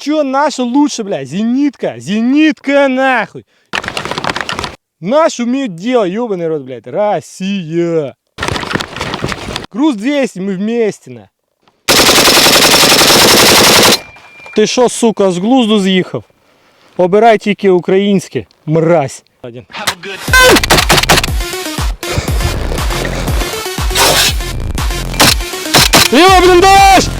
чё наша лучше, блядь? Зенитка, зенитка нахуй. Наш умеют делать, ебаный рот, блядь. Россия. Груз 200, мы вместе, на. Ти що, сука, з глузду з'їхав? Обирай тільки українське, мразь. Один. Ліва бліндаж!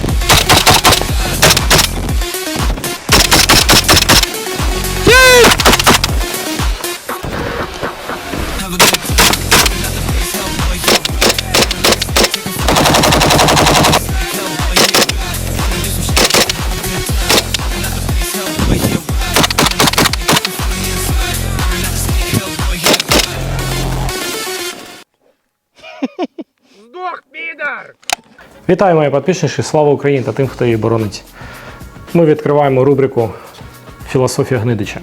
Вітаю, мої підписники, слава Україні та тим, хто її боронить. Ми відкриваємо рубрику Філософія Гнидича.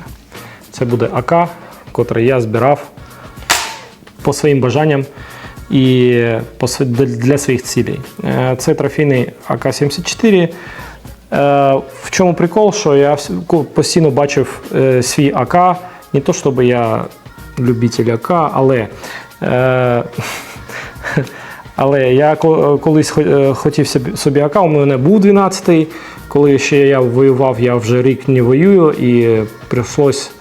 Це буде АК, котре я збирав по своїм бажанням і для своїх цілей. Е, Це трофейний АК-74. Е, В чому прикол, що я постійно бачив е, свій АК, не то щоб я любитель АК, але. Але я колись е, хотів собі- собі АК, у мене був 12-й. Коли ще я воював, я вже рік не воюю і прийшлось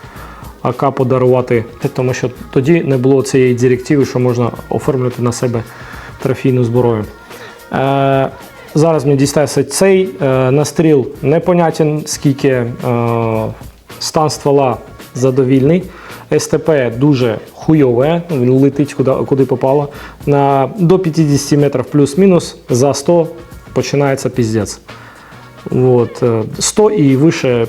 АК подарувати, тому що тоді не було цієї директиви, що можна оформлювати на себе трофійну зброю. Е, зараз мені дістався цей е, настріл непонятен, скільки е, стан ствола задовільний. СТП дуже хуйове, він летить куди, куди попало. На, до 50 метрів плюс-мінус, за 100 починається піздець. Вот. е, 100 і вище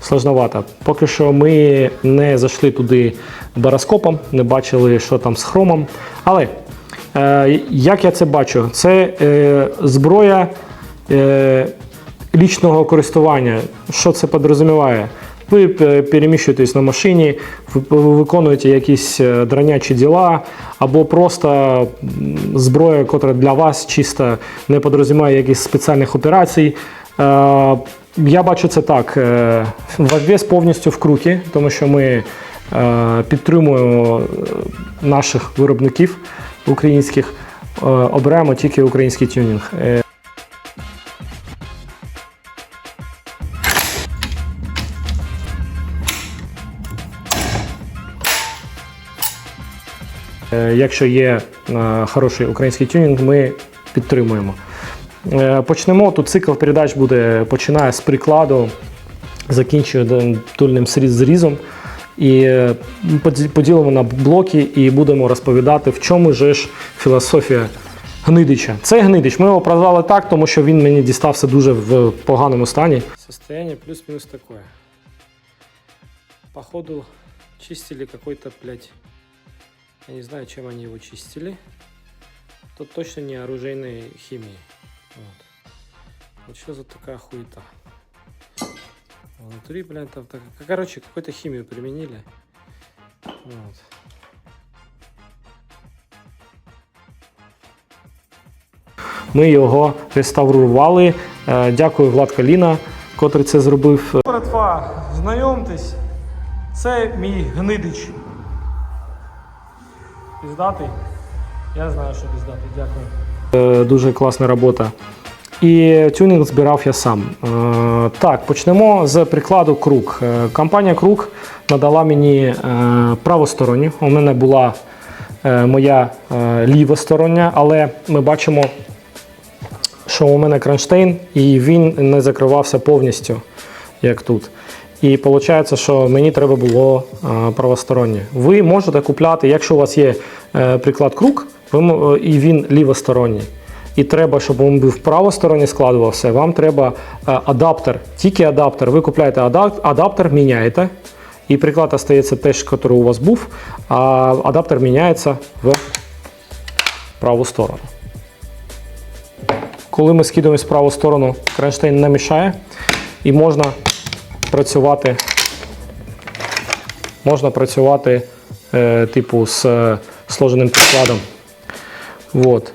сложновато. Поки що ми не зайшли туди бароскопом, не бачили, що там з хромом. Але е, як я це бачу, це е, зброя е, лічного користування. Що це підрозуміває? Ви е, переміщуєтесь на машині, ви ви виконуєте якісь е, дранячі діла, або просто зброя, яка для вас чисто не підрозуміває якихось спеціальних операцій. Е, Я бачу це так. е, повністю в круті, тому що ми е, підтримуємо е, наших виробників українських, е, обираємо тільки український тюнінг. Якщо є е, хороший український тюнінг, ми підтримуємо. Е, Почнемо. Тут цикл передач буде починає з прикладу, закінчує тульним зрізом. І е, поділимо на блоки і будемо розповідати, в чому же ж філософія Гнидича. Це Гнидич. Ми його прозвали так, тому що він мені дістався дуже в поганому стані. Состояние плюс-мінус таке. Походу, чистили какой-то, блядь, я не знаю, чем они его чистили. Тут точно не оружейной химией. Вот. Вот что за такая хуета? Внутри, блядь, там так... Короче, какую-то химию применили. Вот. Ми його реставрували. Е, Дякую Влад Каліна, котрий це зробив. Братва, знайомтесь, це мій гнидич. Піздатий? Я знаю, що піздатий, дякую. Е, дуже класна робота. І тюнінг збирав я сам. Е, так, почнемо з прикладу Круг. Е, компанія Круг надала мені правосторонню. У мене була моя лівостороння, але ми бачимо, що у мене кронштейн, і він не закривався повністю, як тут. І виходить, що мені треба було правостороннє. Ви можете купляти, якщо у вас є приклад круг, е, і він лівосторонній. І треба, щоб він був правосторонній складувався, вам треба е, адаптер, тільки адаптер. Ви купляєте адап- адаптер, міняєте, і приклад остається теж, який у вас був, а адаптер міняється в праву сторону. Коли ми скидуємо з праву сторону, кронштейн не мішає і можна працювати, можна працювати е, типу з е, сложеним прикладом. Вот.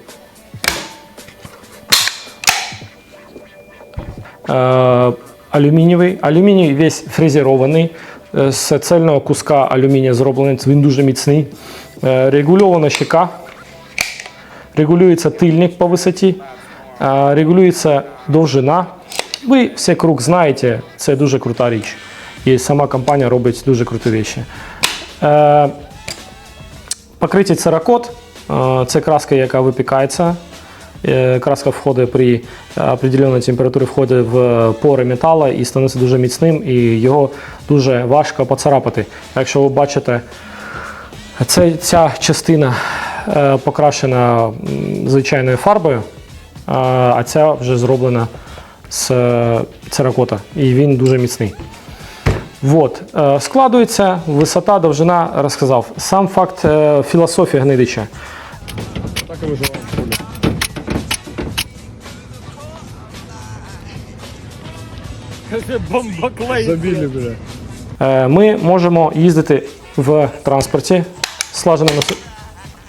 Е, алюмінієвий. Алюміній весь фрезерований. е, З цельного куска алюмінія зроблений. Він дуже міцний. Е, Регульована щека. Регулюється тильник по висоті. е, Регулюється довжина. Ви все круг знаєте, це дуже крута річ. І сама компанія робить дуже круті речі. Е, Покриття церакот е, це краска, яка випікається. Е, Краска входить при определеній температурі входить в пори металу і становиться дуже міцним, і його дуже важко поцарапати. Якщо ви бачите, це, ця частина е, покрашена звичайною фарбою, а- ця вже зроблена з е, церакота, і він дуже міцний. Вот. е, Складується висота, довжина, розказав. Сам факт е, філософія гнидича. Так и выживаем в. Забили, бля. Е, Ми можемо їздити в транспорті в слаженому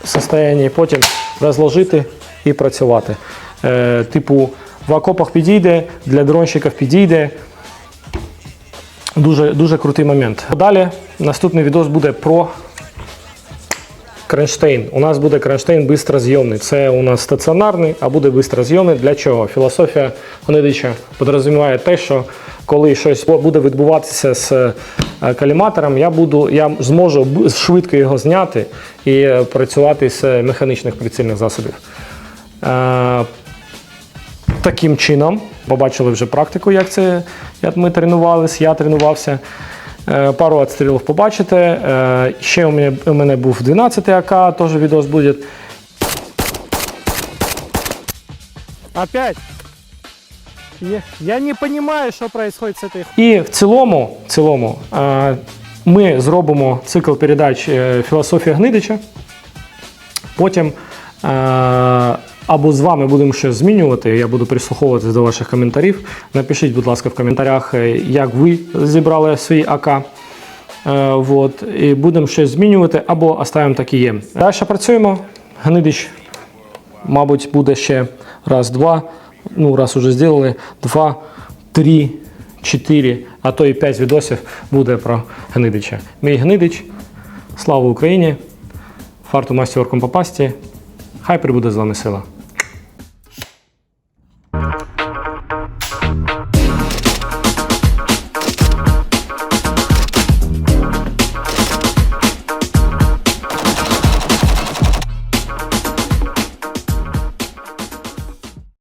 состоянні, потім розложити і працювати. Типу, в окопах підійде, для дронщиків підійде. Дуже, дуже крутий момент. Далі наступний відос буде про кронштейн. У нас буде кронштейн бистрозйомний. Це у нас стаціонарний, а буде бистрозйомний. Для чого? Філософія Гонидича підрозуміває те, що коли щось буде відбуватися з е, каліматором, я, буду, я зможу швидко його зняти і е, працювати з механічних прицільних засобів. Таким чином, побачили вже практику, як це як ми тренувалися, я тренувався. Е, Пару відстрілів побачите. Е, Ще у мене, у мене був 12 АК, теж відос буде. Опять? Я, я не понимаю, что происходит с этой І в цілому, в цілому е, ми зробимо цикл передач філософія Гнидича. Потім або з вами будемо щось змінювати. Я буду прислуховуватися до ваших коментарів. Напишіть, будь ласка, в коментарях, е, як ви зібрали свій АК. Е, вот, і будемо щось змінювати або оставимо так і є. Далі працюємо. Гнидич, мабуть, буде ще раз, два. Ну, раз уже зробили, два, три, чотири, а то і п'ять відосів буде про Гнидича. Мій Гнидич. Слава Україні! Фарту масті орком попасті. Хай прибуде з вами сила.